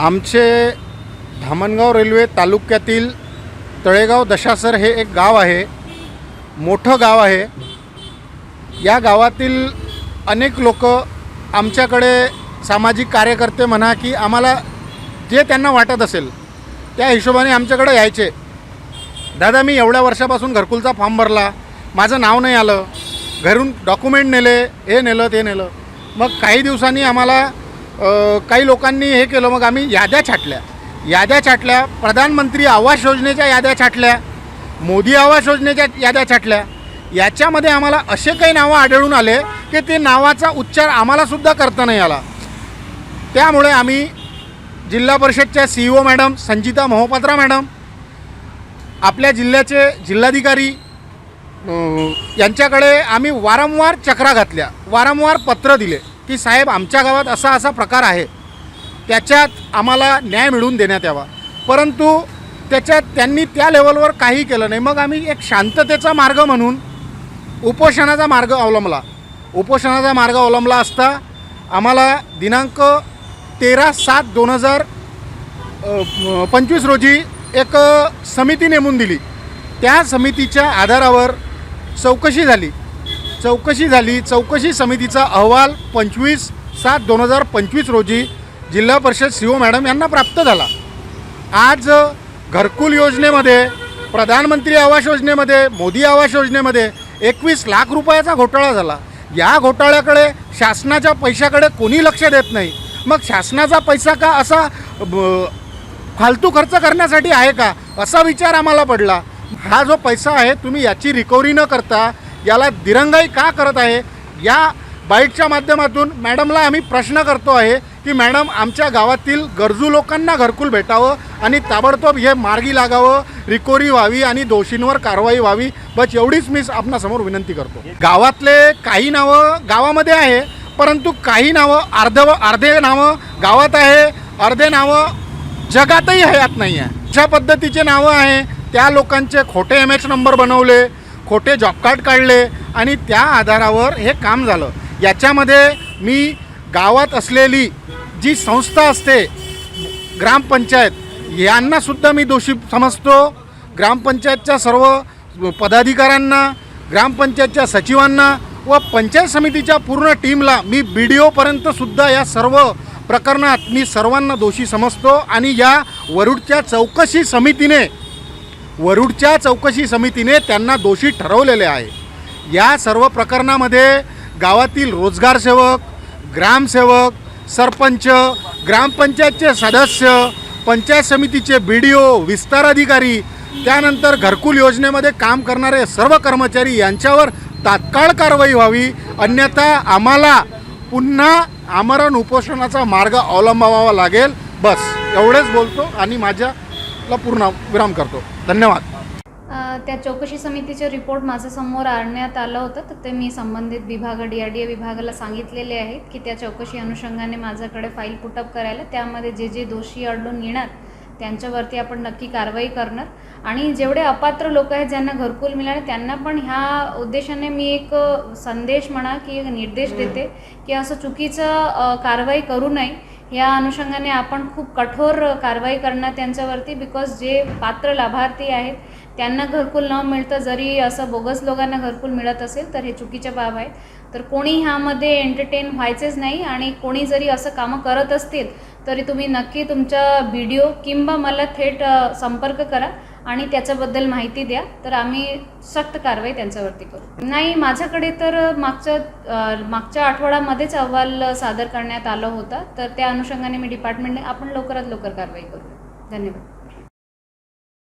आमचे धामणगाव रेल्वे तालुक्यातील तळेगाव दशासर हे एक गाव आहे. मोठं गाव आहे. या गावातील अनेक लोक आमच्याकडे सामाजिक कार्यकर्ते म्हणा की आम्हाला जे त्यांना वाटत असेल त्या हिशोबाने आमच्याकडे यायचे. दादा मी एवढ्या वर्षापासून घरकुलचा फॉर्म भरला. माझं नाव नाही आलं. घरून डॉक्युमेंट नेले हे नेलं ते नेलं. मग काही दिवसांनी आम्हाला काही लोकांनी हे केलं मग आम्ही याद्या छाटल्या. याद्या छाटल्या प्रधानमंत्री आवास योजनेच्या याद्या छाटल्या मोदी आवास योजनेच्या याद्या छाटल्या. याच्यामध्ये आम्हाला असे काही नावं आढळून आले की ते नावाचा उच्चार आम्हालासुद्धा करता नाही आला. त्यामुळे आम्ही जिल्हा परिषदच्या C O madam Sanjita Mohapatra madam आपल्या जिल्ह्याचे जिल्हाधिकारी यांच्याकडे आम्ही वारंवार चक्रा घातल्या वारंवार पत्र दिले. की साहेब आमच्या गावात असा असा प्रकार आहे. त्याच्यात आम्हाला न्याय मिळवून देण्यात यावा. परंतु त्याच्यात त्यांनी त्या लेवलवर काही केलं नाही. मग आम्ही एक शांततेचा मार्ग म्हणून उपोषणाचा मार्ग अवलंबला. उपोषणाचा मार्ग अवलंबला असता आम्हाला दिनांक तेरा सात दोन हजार पंचवीस रोजी एक समिती नेमून दिली. त्या समितीच्या आधारावर चौकशी झाली. चौकशी झाली. चौकशी समितीचा अहवाल पंचवीस सात दोन हजार पंचवीस रोजी जिल्हा परिषद सी ओ मॅडम यांना प्राप्त झाला. आज घरकुल योजनेमध्ये प्रधानमंत्री आवास योजनेमध्ये मोदी आवास योजनेमध्ये एकवीस लाख रुपयाचा घोटाळा झाला. या घोटाळ्याकडे शासनाच्या पैशाकडे कोणी लक्ष देत नाही. मग शासनाचा पैसा का असा फालतू खर्च करण्यासाठी आहे का? असा विचार आम्हाला पडला. हा जो पैसा आहे तुम्ही याची रिकव्हरी न करता याला दिरंगाई का करत आहे? या बाईटच्या माध्यमातून मॅडमला आम्ही प्रश्न करतो आहे की मॅडम आमच्या गावातील गरजू लोकांना घरकुल भेटावं आणि ताबडतोब हे मार्गी लागावं रिकोरी व्हावी आणि दोषींवर कारवाई व्हावी. बस एवढीच मी आपणासमोर विनंती करतो. गावातले काही नावं गावामध्ये आहे परंतु काही नावं अर्ध अर्धे नावं गावात आहे. अर्धे नावं जगातही हयात नाही आहे अशा पद्धतीचे नावं आहे त्या लोकांचे खोटे एम एच नंबर बनवले खोटे जॉब कार्ड काढले आणि त्या आधारावर हे काम झालं. याच्यामध्ये मी गावात असलेली जी संस्था असते ग्रामपंचायत यांनासुद्धा मी दोषी समजतो. ग्रामपंचायतच्या सर्व पदाधिकाऱ्यांना ग्रामपंचायतच्या सचिवांना व पंचायत समितीच्या पूर्ण टीमला मी बी डी ओपर्यंतसुद्धा या सर्व प्रकरणात मी सर्वांना दोषी समजतो आणि या वरुडच्या चौकशी समितीने वरुडच्या चौकशी समितीने त्यांना दोषी ठरवलेले आहे. या सर्व प्रकरणामध्ये गावातील रोजगारसेवक ग्रामसेवक सरपंच ग्रामपंचायतचे सदस्य पंचायत समितीचे बी डी ओ विस्तार अधिकारी त्यानंतर घरकुल योजनेमध्ये काम करणारे सर्व कर्मचारी यांच्यावर तात्काळ कारवाई व्हावी अन्यथा आम्हाला पुन्हा आमरण उपोषणाचा मार्ग अवलंबावा लागेल. बस एवढेच बोलतो आणि माझ्या ला पूर्ण विराम करतो. धन्यवाद. त्या चौकशी समितीचे रिपोर्ट माझ्यासमोर आणण्यात आलं होतं तर ते मी संबंधित विभाग डी आर डी ए विभागाला सांगितलेले आहेत की त्या चौकशी अनुषंगाने माझ्याकडे फाईल पुटअप करायला त्यामध्ये जे जे दोषी अडलून येणार त्यांच्यावरती आपण नक्की कारवाई करणार. आणि जेवढे अपात्र लोक आहेत ज्यांना घरकुल मिळाले त्यांना पण ह्या उद्देशाने मी एक संदेश म्हणा की एक निर्देश देते की असं चुकीचं कारवाई करू नये. या अनुषंगाने आपण खूप कठोर कारवाई करणार त्यांच्यावरती बिकॉज जे पात्र लाभार्थी आहेत त्यांना घरकुल न मिळतं जरी असं बोगस लोकांना घरकुल मिळत असेल तर हे चुकीच्या बाब आहेत तर कोणी ह्यामध्ये एंटरटेन व्हायचेच नाही आणि कोणी जरी असं कामं करत असतील तरी तुम्ही नक्की तुमचा व्हिडिओ किंवा मला थेट संपर्क करा. आणि त्याच्याबद्दल माहिती द्या तर आम्ही सक्त कारवाई त्यांच्यावरती करू. नाही माझ्याकडे तर मागच्या मागच्या आठवड्यामध्येच अहवाल सादर करण्यात आलं होता तर त्या अनुषंगाने मी डिपार्टमेंटने आपण लवकरात लवकर कारवाई करू. धन्यवाद.